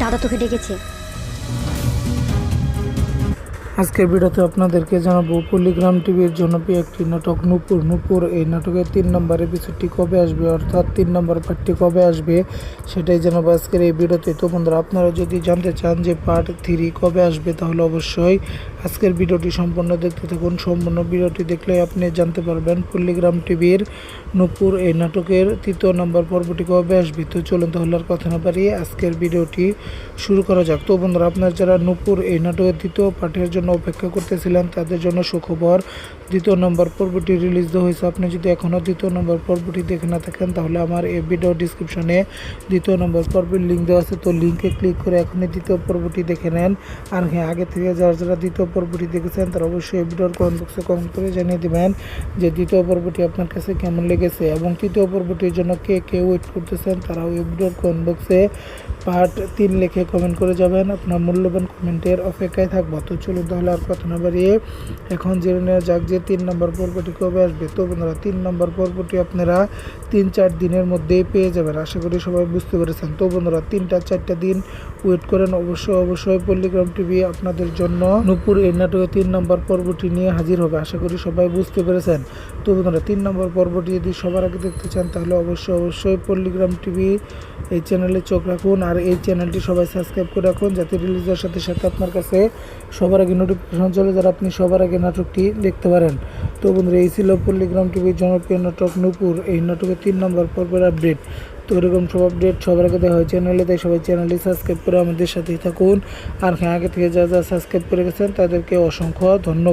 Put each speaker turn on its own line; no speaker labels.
দাদা তোকে ডেকেছে।
আজকের ভিডিওতে আপনাদেরকে জানাব পল্লিগ্রাম টিভির জনপ্রিয় একটি নাটক, নূপুর। নূপুর এই নাটকের তিন নম্বর এপিসোডটি কবে আসবে? অর্থাৎ তিন নম্বর পার্টটি কবে আসবে? সেটাই জানাব আজকের এই ভিডিওতে। তো বন্ধুরা, আপনারা যদি জানতে চান যে পার্ট থ্রি কবে আসবে, তাহলে অবশ্যই আজকের ভিডিওটি সম্পূর্ণ দেখতে থাকুন। সম্পূর্ণ ভিডিওটি দেখলে আপনি জানতে পারবেন পল্লিগ্রাম টিভির নূপুর এই নাটকের তৃতীয় নম্বর পর্বটি কবে আসবে। তো চলুন তাহলে আর কথা না বাড়িয়ে আজকের ভিডিওটি শুরু করা যাক। তো বন্ধুরা, আপনার যারা নূপুর এই নাটকের দ্বিতীয় পাঠের জন্য অপেক্ষা করতেছিলেন, তাদের জন্য সুখবর দ্বিতীয় নম্বর পর্বটি রিলিজ হয়েছে। আপনি যদি এখনও দ্বিতীয় নম্বর পর্বটি দেখে না থাকেন, তাহলে আমার এই ভিডিও ডিসক্রিপশনে দ্বিতীয় নম্বর পর্বের লিঙ্ক দেওয়া আছে। তো লিঙ্কে ক্লিক করে এখনই দ্বিতীয় পর্বটি দেখে নেন। আর হ্যাঁ আগে থেকে যারা যারা দ্বিতীয় পর্বটি দেখেছেন, তারা অবশ্যই এই ভিডিওর কমেন্ট বক্সে কমেন্ট করে জানিয়ে দেবেন যে দ্বিতীয় পর্বটি আপনার কাছে কেমন লেগেছে এবং তৃতীয় পর্বটির জন্য কে কে ওয়েট করতেছেন, তারাও এই ভিডিওর কমেন্ট বক্সে পার্ট তিন লিখে কমেন্ট করে যাবেন। আপনার মূল্যবান কমেন্টের অপেক্ষায় থাকব। তো চলুন তাহলে আর কথা না বাড়িয়ে এখন জেনে নেওয়া যাক যে তিন নম্বর পর্বটি কবে আসবে। তো বন্ধুরা, তিন নম্বর পর্বটি আপনারা তিন চার দিনের মধ্যেই পেয়ে যাবেন। আশা করি সবাই বুঝতে পেরেছেন। তো বন্ধুরা, তিনটা চারটা দিন ওয়েট করেন। অবশ্যই অবশ্যই পল্লিগ্রাম টিভি আপনাদের জন্য নূপুর এই নাটকে তিন নম্বর পর্বটি নিয়ে হাজির হবে, আশা করি সবাই বুঝতে পেরেছেন। তো বন্ধুরা, তিন নম্বর পর্বটি যদি সবার আগে দেখতে চান, তাহলে অবশ্যই অবশ্যই পল্লিগ্রাম টিভি এই চ্যানেলে চোখ রাখুন, আর এই চ্যানেলটি সবাই সাবস্ক্রাইব করে রাখুন, যাতে রিলিজের সাথে সাথে আপনার কাছে সবার আগে নোটিফিকেশন চলে যারা আপনি সবার আগে নাটকটি দেখতে পারেন। তো বন্ধুরা, এই ছিল পল্লিগ্রাম টিভির জনপ্রিয় নাটক নূপুর। এই নাটকের তিন নম্বর পর্বের আপডেট তো এরকম সব আপডেট সবার আগে দেওয়া হয় চ্যানেলে তাই সবাই চ্যানেলটি সাবস্ক্রাইব করে আমাদের সাথেই থাকুন। আর হ্যাঁ আগে থেকে যা যা সাবস্ক্রাইব করে গেছেন, তাদেরকে অসংখ্য ধন্যবাদ।